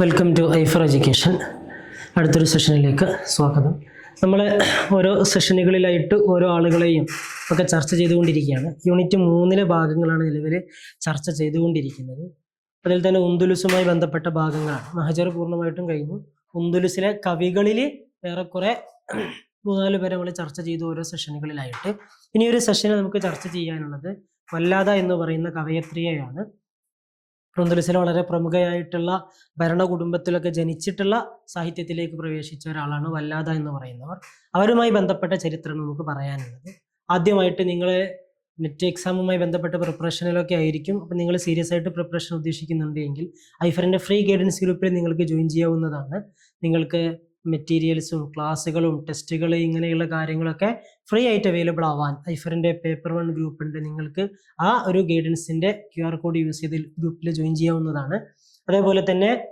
Welcome to I four education അടുത്തൊരു സെഷനിലേക്ക് സ്വാഗതം. നമ്മൾ ഓരോ സെഷനുകളിലായിട്ട് ഓരോ ആളുകളെയും ഒക്കെ ചർച്ച ചെയ്തുകൊണ്ടിരിക്കുകയാണ്. യൂണിറ്റ് മൂന്നിലെ ഭാഗങ്ങളാണ് നിലവിൽ ചർച്ച ചെയ്തുകൊണ്ടിരിക്കുന്നത്. അതിൽ തന്നെ ഉന്തുലുസുമായി ബന്ധപ്പെട്ട ഭാഗങ്ങളാണ്. മഹജർ പൂർണമായിട്ടും കഴിഞ്ഞു. ഉന്തുലുസിലെ കവികളിൽ ഏറെക്കുറെ മൂന്നാൽ പേരെ നമ്മൾ ചർച്ച ചെയ്തു ഓരോ സെഷനുകളിലായിട്ട് ഇനി ഒരു സെഷനിൽ നമുക്ക് ചർച്ച ചെയ്യാനുള്ളത്. വല്ലാത എന്ന് പറയുന്ന കവയത്രിയെയാണ്. ഉന്തുലുസിലെ വളരെ പ്രമുഖയായിട്ടുള്ള ഭരണ കുടുംബത്തിലൊക്കെ ജനിച്ചിട്ടുള്ള സാഹിത്യത്തിലേക്ക് പ്രവേശിച്ച ഒരാളാണ് വല്ലാത എന്ന് പറയുന്നവർ. അവരുമായി ബന്ധപ്പെട്ട ചരിത്രം നമുക്ക് പറയാനുള്ളത്. ആദ്യമായിട്ട് നിങ്ങൾ നെറ്റ് എക്സാമുമായി ബന്ധപ്പെട്ട പ്രിപ്പറേഷനിലൊക്കെ ആയിരിക്കും. അപ്പം നിങ്ങൾ സീരിയസ് ആയിട്ട് പ്രിപ്പറേഷൻ ഉദ്ദേശിക്കുന്നുണ്ടെങ്കിൽ ഐഫറിന്റെ ഫ്രീ ഗൈഡൻസ് ഗ്രൂപ്പിൽ നിങ്ങൾക്ക് ജോയിൻ ചെയ്യാവുന്നതാണ്. നിങ്ങൾക്ക് മെറ്റീരിയൽസും ക്ലാസ്സുകളും ടെസ്റ്റുകൾ ഇങ്ങനെയുള്ള കാര്യങ്ങളൊക്കെ ഫ്രീ ആയിട്ട് അവൈലബിൾ ആവാൻ ഐഫറിന്റെ പേപ്പർ വൺ ഗ്രൂപ്പ് ഉണ്ട്. നിങ്ങൾക്ക് ആ ഒരു ഗൈഡൻസിന്റെ ക്യു ആർ കോഡ് യൂസ് ചെയ്ത് ഗ്രൂപ്പിൽ ജോയിൻ ചെയ്യാവുന്നതാണ്. അതേപോലെ തന്നെ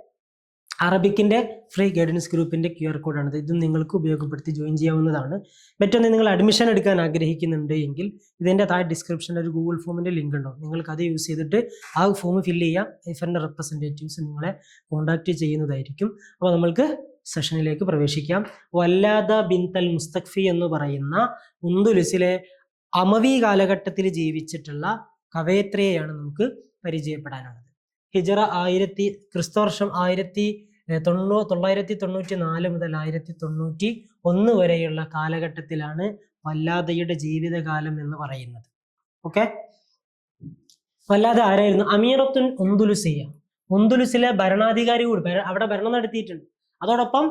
അറബിക്കിന്റെ ഫ്രീ ഗൈഡൻസ് ഗ്രൂപ്പിന്റെ ക്യു ആർ കോഡാണിത് ഇതും നിങ്ങൾക്ക് ഉപയോഗപ്പെടുത്തി ജോയിൻ ചെയ്യാവുന്നതാണ്. മറ്റൊന്ന് നിങ്ങൾ അഡ്മിഷൻ എടുക്കാൻ ആഗ്രഹിക്കുന്നുണ്ട് എങ്കിൽ ഇതിന്റെ താഴെ ഡിസ്ക്രിപ്ഷനിൽ ഒരു ഗൂഗിൾ ഫോമിന്റെ ലിങ്ക് ഉണ്ടാവും. നിങ്ങൾക്ക് അത് യൂസ് ചെയ്തിട്ട് ആ ഫോം ഫില്ല് ചെയ്യാം. ഐഫറിന്റെ റെപ്രസെന്റേറ്റീവ്സ് നിങ്ങളെ കോൺടാക്റ്റ് ചെയ്യുന്നതായിരിക്കും. അപ്പോൾ നമ്മൾക്ക് സെഷനിലേക്ക് പ്രവേശിക്കാം. വല്ലാദ ബിൻ തൽ മുസ്തഖ്ഫി എന്ന് പറയുന്ന ഉന്തുലുസിലെ അമവി കാലഘട്ടത്തിൽ ജീവിച്ചിട്ടുള്ള കവയത്രിയെയാണ് നമുക്ക് പരിചയപ്പെടാനുള്ളത്. ഹിജറ ആയിരത്തി ക്രിസ്തുവർഷം ആയിരത്തി തൊണ്ണൂ തൊള്ളായിരത്തി തൊണ്ണൂറ്റി നാല് മുതൽ ആയിരത്തി തൊണ്ണൂറ്റി ഒന്ന് വരെയുള്ള കാലഘട്ടത്തിലാണ് വല്ലാദയുടെ ജീവിതകാലം എന്ന് പറയുന്നത്. ഓക്കെ? വല്ലാതെ ആരായിരുന്നു? അമീറത്തുൻ ഉന്തുലുസിയ. ഉന്തുലുസിലെ ഭരണാധികാരി കൂടി അവിടെ ഭരണം നടത്തിയിട്ടുണ്ട്. അതോടൊപ്പം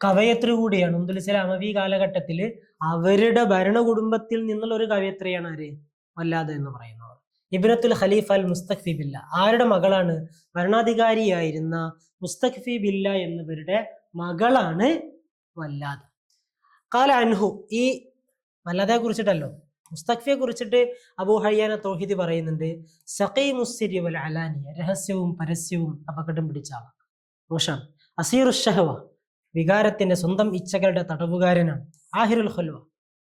കവയത്രി കൂടിയാണ് ഉന്തുലുസിലെ അമവി കാലഘട്ടത്തിൽ അവരുടെ ഭരണകുടുംബത്തിൽ നിന്നുള്ള ഒരു കവയത്രിയാണ് ആര്? വല്ലാതെ എന്ന് പറയുന്നത് ഇബ്നത്തുൽ ഖലീഫ് അൽ മുസ്തഖ്ഫി ബില്ല. ആരുടെ മകളാണ്? ഭരണാധികാരിയായിരുന്ന മുസ്തഖ്ഫി ബില്ല എന്നിവരുടെ മകളാണ് വല്ലാതെ. കാല അൻഹു ഈ വല്ലാതെ കുറിച്ചിട്ടല്ലോ. മുസ്തഖ്ഫിയെ കുറിച്ചിട്ട് അബൂ ഹയ്യാന തോഹിദി പറയുന്നുണ്ട്. സഖീ മുസ്സിരി വൽ അലാനിയ രഹസ്യവും പരസ്യവും അപകടം പിടിച്ച ആളാണ് മോശം. അസീറു ഷഹവ വികാരത്തിന്റെ സ്വന്തം ഇച്ഛകളുടെ തടവുകാരനാണ്. ആഹിറുൽ ഹൽവ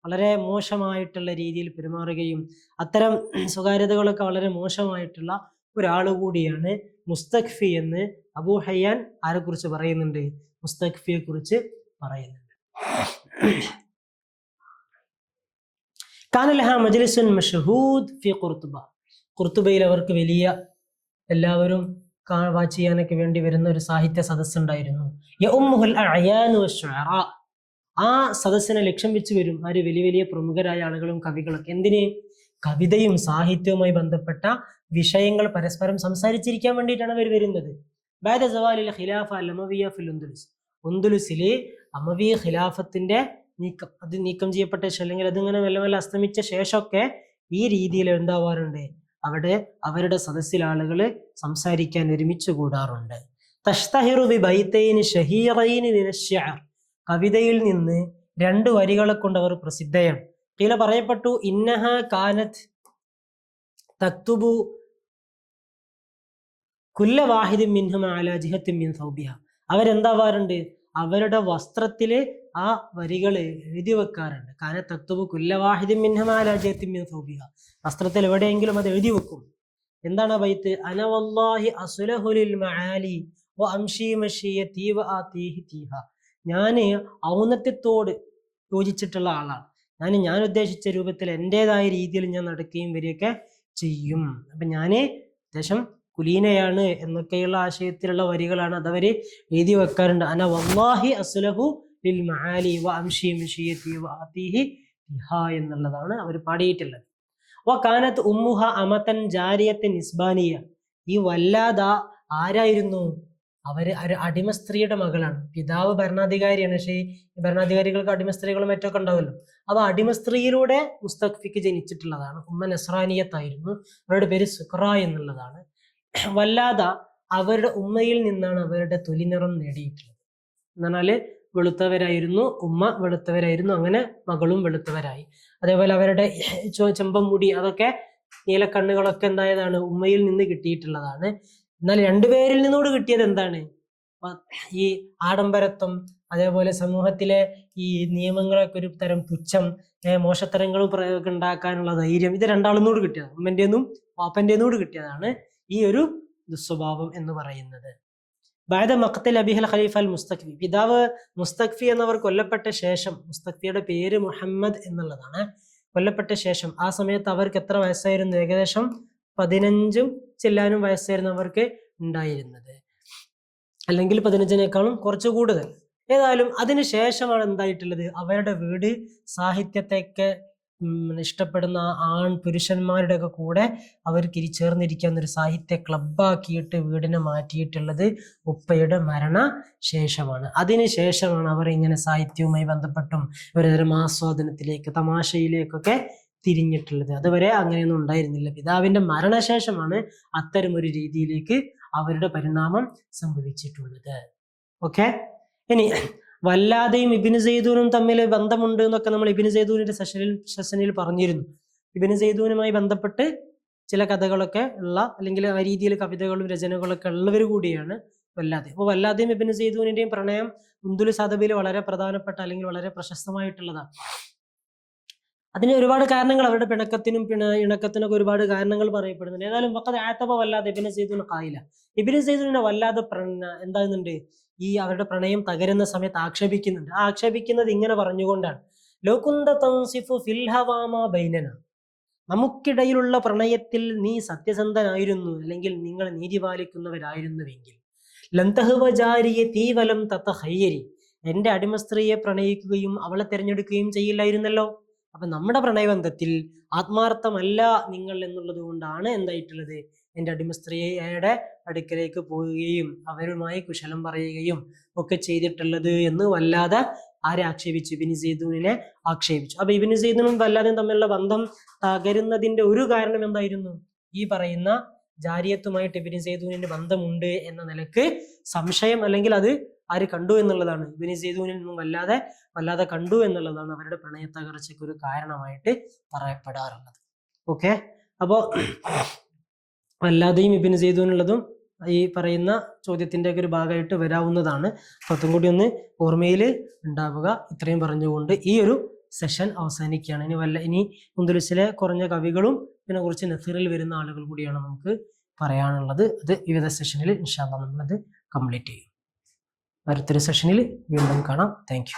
വളരെ മോശമായിട്ടുള്ള രീതിയിൽ പെരുമാറുകയും അത്തരം സ്വകാര്യതകളൊക്കെ വളരെ മോശമായിട്ടുള്ള ഒരാൾ കൂടിയാണ് മുസ്തഖ്ഫി എന്ന് അബൂ ഹയ്യാൻ ആരെ കുറിച്ച് പറയുന്നുണ്ട്? മുസ്തഖ്ഫിയെ കുറിച്ച് പറയുന്നുണ്ട്. കാനലഹ മജ്ലിസുൻ മഷഹൂദ് ഫി ഖുർത്തുബ. ഖുർത്തുബയിൽ അവർക്ക് വലിയ എല്ലാവരും വാച്ച് ചെയ്യാനൊക്കെ വേണ്ടി വരുന്ന ഒരു സാഹിത്യ സദസ്സുണ്ടായിരുന്നു. ആ സദസ്സിനെ ലക്ഷ്യം വെച്ച് വരും ആര് വലിയ വലിയ പ്രമുഖരായ ആളുകളും കവികളും എന്തിന്? കവിതയും സാഹിത്യവുമായി ബന്ധപ്പെട്ട വിഷയങ്ങൾ പരസ്പരം സംസാരിച്ചിരിക്കാൻ വേണ്ടിയിട്ടാണ് അവർ വരുന്നത്. ബാദ ഖിലാഫ ഫിൽ ഖിലാഫത്തിന്റെ നീക്കം അത് നീക്കം ചെയ്യപ്പെട്ട ശേഷം അല്ലെങ്കിൽ അതിങ്ങനെ മെല്ലെ മെല്ലെ അസ്തമിച്ച ശേഷമൊക്കെ ഈ രീതിയിൽ എന്താവാറുണ്ട് അവിടെ അവരുടെ സദസ്സിൽ ആളുകൾ സംസാരിക്കാൻ ഒരുമിച്ച് കൂടാറുണ്ട്. തഷ്തഹിറു വി ബൈത്തൈനി ഷഹീറൈനി കവിതയിൽ നിന്ന് രണ്ട് വരികളെ കൊണ്ട് അവർ പ്രസിദ്ധയാണ്. കീല പറയപ്പെട്ടു ഇന്നഹ കാനത്ത് തക്തുബു കുല്ല വാഹിദും മിൻഹും അലാ ജിഹത്തിൻ മിൻ സൗബിഹ. അവരെന്താവാറുണ്ട്? അവരുടെ വസ്ത്രത്തിലെ ആ വരികൾ എഴുതി വെക്കാറുണ്ട്. കാന തത്വ കുല്ല വാഹിദും സൗബിക വസ്ത്രത്തിൽ എവിടെയെങ്കിലും അത് എഴുതി വെക്കും. എന്താണ് ബൈത്ത്? അനവല്ലാഹി അസുലഹുലിൽ മഹാലി വ അംശി തീവ ആ തീഹി തീഹ. ഞാൻ ഔന്നത്യത്തോട് യോജിച്ചിട്ടുള്ള ആളാണ്. ഞാൻ ഞാൻ ഉദ്ദേശിച്ച രൂപത്തിൽ എന്റെതായ രീതിയിൽ ഞാൻ നടക്കുകയും വരികയൊക്കെ ചെയ്യും. അപ്പൊ ഞാൻ അത്യാവശ്യം കുലീനയാണ് എന്നൊക്കെയുള്ള ആശയത്തിലുള്ള വരികളാണ് അതവർ എഴുതി വെക്കാറുണ്ട്. അന വല്ലാഹി അസുലഹു ലിൽ തിഹ എന്നുള്ളതാണ് അവർ പാടിയിട്ടുള്ളത്. വ കാനത്ത് ഉമ്മുഹ അമതൻ ജാരിയത്തെ നിസ്ബാനിയ. ഈ വല്ലാത ആരായിരുന്നു? അവർ ഒരു അടിമ സ്ത്രീയുടെ മകളാണ്. പിതാവ് ഭരണാധികാരിയാണ്. പക്ഷേ ഭരണാധികാരികൾക്ക് അടിമ സ്ത്രീകളും മറ്റൊക്കെ ഉണ്ടാവല്ലോ അപ്പൊ അടിമ സ്ത്രീയിലൂടെ മുസ്തഖ്ഫിക്ക് ജനിച്ചിട്ടുള്ളതാണ്. ഉമ്മ നസ്രാനിയത്തായിരുന്നു. അവരുടെ പേര് സുക്ര എന്നുള്ളതാണ്. വല്ലാത അവരുടെ ഉമ്മയിൽ നിന്നാണ് അവരുടെ തൊലിനിറം നേടിയിട്ടുള്ളത്. എന്നാൽ വെളുത്തവരായിരുന്നു ഉമ്മ വെളുത്തവരായിരുന്നു അങ്ങനെ മകളും വെളുത്തവരായി. അതേപോലെ അവരുടെ ചെമ്പമുടി അതൊക്കെ നീലക്കണ്ണുകളൊക്കെ എന്തായതാണ് ഉമ്മയിൽ നിന്ന് കിട്ടിയിട്ടുള്ളതാണ്. എന്നാൽ രണ്ടുപേരിൽ നിന്നോട് കിട്ടിയത് എന്താണ്? ഈ ആഡംബരത്വം അതേപോലെ സമൂഹത്തിലെ ഈ നിയമങ്ങളൊക്കെ ഒരു തരം പുച്ഛം മോശത്തരങ്ങളും ഉണ്ടാക്കാനുള്ള ധൈര്യം ഇത് രണ്ടാളിനോട് കിട്ടിയതാണ്. ഉമ്മന്റെന്നും പാപ്പന്റെന്നോട് കിട്ടിയതാണ്. ഈ ഒരു ദുസ്വഭാവം എന്ന് പറയുന്നത്. ബാദ മഖത്തൽ അബിഹൽ ഖലീഫ അൽ മുസ്തഖ്ഫി. പിതാവ് മുസ്തഖ്ഫി എന്നവർ കൊല്ലപ്പെട്ട ശേഷം മുസ്തഖ്ഫിയുടെ പേര് മുഹമ്മദ് എന്നുള്ളതാണ്. കൊല്ലപ്പെട്ട ശേഷം ആ സമയത്ത് അവർക്ക് എത്ര വയസ്സായിരുന്നു ഏകദേശം? പതിനഞ്ചും ചെല്ലാനും വയസ്സായിരുന്നു അവർക്ക് ഉണ്ടായിരുന്നത്. അല്ലെങ്കിൽ പതിനഞ്ചിനേക്കാളും കുറച്ച് കൂടുതൽ. ഏതായാലും അതിനുശേഷമാണ് എന്തായിട്ടുള്ളത്? അവരുടെ വീട് സാഹിത്യത്തെയൊക്കെ ഇഷ്ടപ്പെടുന്ന ആൺ പുരുഷന്മാരുടെ ഒക്കെ കൂടെ അവർ ഇരി ചേർന്നിരിക്കാൻ ഒരു സാഹിത്യ ക്ലബാക്കിയിട്ട് വീടിനെ മാറ്റിയിട്ടുള്ളത് ഉപ്പയുടെ മരണ ശേഷമാണ്. അതിനുശേഷമാണ് അവർ ഇങ്ങനെ സാഹിത്യവുമായി ബന്ധപ്പെട്ടും ഒരുതരം ആസ്വാദനത്തിലേക്ക് തമാശയിലേക്കൊക്കെ തിരിഞ്ഞിട്ടുള്ളത്. അതുവരെ അങ്ങനെയൊന്നും ഉണ്ടായിരുന്നില്ല. പിതാവിന്റെ മരണശേഷമാണ് അത്തരം ഒരു രീതിയിലേക്ക് അവരുടെ പരിണാമം സംഭവിച്ചിട്ടുള്ളത്. ഓക്കെ ഇനി വല്ലാതെയും ഇബിന് സെയ്ദൂനും തമ്മിൽ ബന്ധമുണ്ട് എന്നൊക്കെ നമ്മൾ ഇബിന് സെയ്ദൂനിന്റെ സെഷനിൽ സെഷനിൽ പറഞ്ഞിരുന്നു. ഇബിന് സെയ്ദൂനുമായി ബന്ധപ്പെട്ട് ചില കഥകളൊക്കെ ഉള്ള അല്ലെങ്കിൽ ആ രീതിയിൽ കവിതകളും രചനകളൊക്കെ ഉള്ളവർ കൂടിയാണ് വല്ലാതെ. അപ്പോൾ വല്ലാതെയും ഇബിന് സെയ്ദൂനിന്റെയും പ്രണയം ഉന്തുലു സദബിൽ വളരെ പ്രധാനപ്പെട്ട അല്ലെങ്കിൽ വളരെ പ്രശസ്തമായിട്ടുള്ളതാണ്. അതിന് ഒരുപാട് കാരണങ്ങൾ അവരുടെ പിണക്കത്തിനും പിണ ഇണക്കത്തിനൊക്കെ ഒരുപാട് കാരണങ്ങൾ പറയപ്പെടുന്നുണ്ട്. ഏതായാലും വക്കത് ആത്തപ്പ വല്ലാതെ ഇബിന് സൈദുന കായില്ല. ഇബിന് സെയ്ദൂനെ വല്ലാതെ എന്താകുന്നുണ്ട്? ഈ അവരുടെ പ്രണയം തകരുന്ന സമയത്ത് ആക്ഷേപിക്കുന്നുണ്ട്. ആ ആക്ഷേപിക്കുന്നത് ഇങ്ങനെ പറഞ്ഞുകൊണ്ടാണ്. ലോകുന്ത തൻസിഫു ഫിൽ ഹവാമ ബൈനന. നമുക്കിടയിലുള്ള പ്രണയത്തിൽ നീ സത്യസന്ധനായിരുന്നു അല്ലെങ്കിൽ നിങ്ങൾ നീതി പാലിക്കുന്നവരായിരുന്നുവെങ്കിൽ ലന്തഹുവചാരിയെ തീവലം തത്ത ഹയ്യരി. എന്റെ അടിമ സ്ത്രീയെ പ്രണയിക്കുകയും അവളെ തിരഞ്ഞെടുക്കുകയും ചെയ്യില്ലായിരുന്നല്ലോ. അപ്പൊ നമ്മുടെ പ്രണയബന്ധത്തിൽ ആത്മാർത്ഥമല്ല നിങ്ങൾ എന്നുള്ളത് കൊണ്ടാണ് എന്തായിട്ടുള്ളത്? എന്റെ അടിമ സ്ത്രീയുടെ അടുക്കലേക്ക് പോവുകയും അവരുമായി കുശലം പറയുകയും ഒക്കെ ചെയ്തിട്ടുള്ളത് എന്ന് വല്ലാതെ ആരെ ആക്ഷേപിച്ചു? ഇബിന് സെയ്ദൂനിനെ ആക്ഷേപിച്ചു. അപ്പൊ ഇബിന് സെയ്ദൂനും വല്ലാതെയും തമ്മിലുള്ള ബന്ധം തകരുന്നതിന്റെ ഒരു കാരണം എന്തായിരുന്നു? ഈ പറയുന്ന ജാരിയത്തുമായിട്ട് ഇബിന് സെയ്ദൂനിന് ബന്ധമുണ്ട് എന്ന നിലയ്ക്ക് സംശയം അല്ലെങ്കിൽ അത് ആര് കണ്ടു എന്നുള്ളതാണ്. ഇബിന് സേതുവിനിൽ നിന്നും വല്ലാതെ വല്ലാതെ കണ്ടു എന്നുള്ളതാണ് അവരുടെ പ്രണയ തകർച്ചയ്ക്ക് ഒരു കാരണമായിട്ട് പറയപ്പെടാറുള്ളത്. ഓക്കെ? അപ്പോ വല്ലാതെയും ഇബിന് സേതുവിനുള്ളതും ഈ പറയുന്ന ചോദ്യത്തിന്റെ ഒക്കെ ഒരു ഭാഗമായിട്ട് വരാവുന്നതാണ്. അപ്പൊ കൂടി ഒന്ന് ഓർമ്മയിൽ ഉണ്ടാവുക. ഇത്രയും പറഞ്ഞുകൊണ്ട് ഈ ഒരു സെഷൻ അവസാനിക്കുകയാണ്. ഇനി വല്ല ഇനി മുന്തലിച്ചിലെ കുറഞ്ഞ കവികളും പിന്നെ കുറച്ച് നെസറിൽ വരുന്ന ആളുകൾ കൂടിയാണ് നമുക്ക് പറയാനുള്ളത്. അത് വിവിധ സെഷനിൽ ഇൻഷാല്ല നമ്മളത് കംപ്ലീറ്റ് ചെയ്യും. അടുത്തൊരു സെഷനിൽ വീണ്ടും കാണാം. താങ്ക്